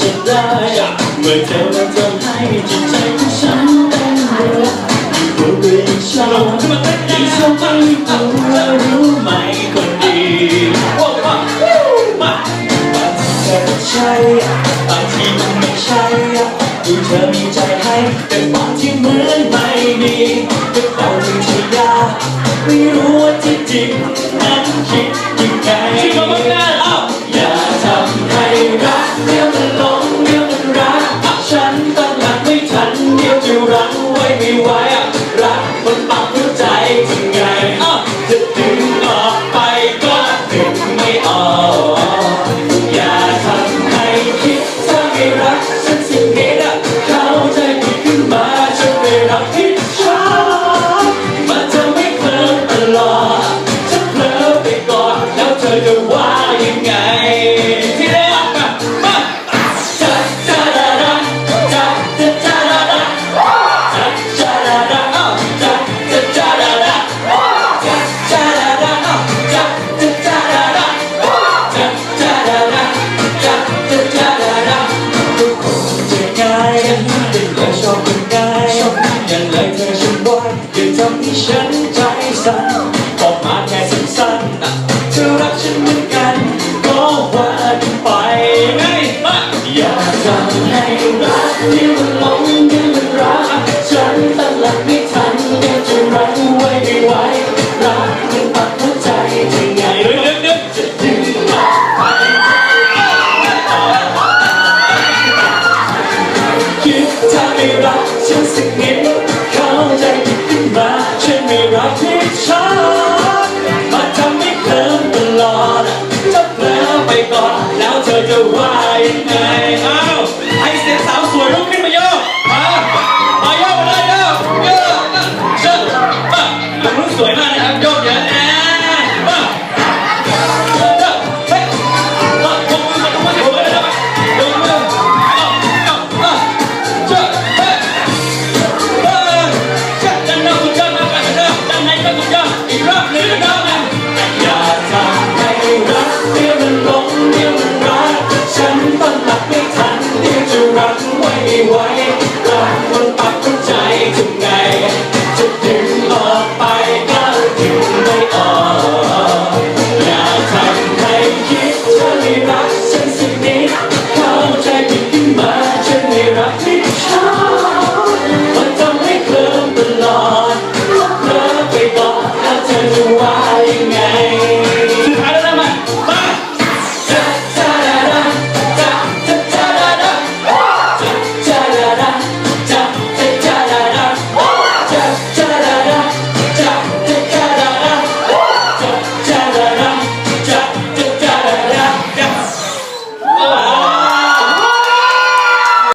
จะได้เมื่อเธอมาทำให้จิตใจของฉันเป็นรัวยิ่งกลัวก็ยิ่งชอบยิ่งชอบยิ่งกลัวรู้ไหมคนดีบางทีเธอใช่บางทีมันไม่ใช่ดูเธอมีใจให้ you want. ฉันใจสั่นบอกมาแค่สั้นๆนะเธอรักฉันเหมือนกัน ก็ว่าไปไงอย่าทำให้รักนี่มันหลงนี่มันรัก ฉันตั้งหลักไม่ทันยังจะรักไว้ไม่ไหวรักมันปักหัวใจจงไงจะดึงมาไปคิดถ้าไม่รักฉัน 左右 why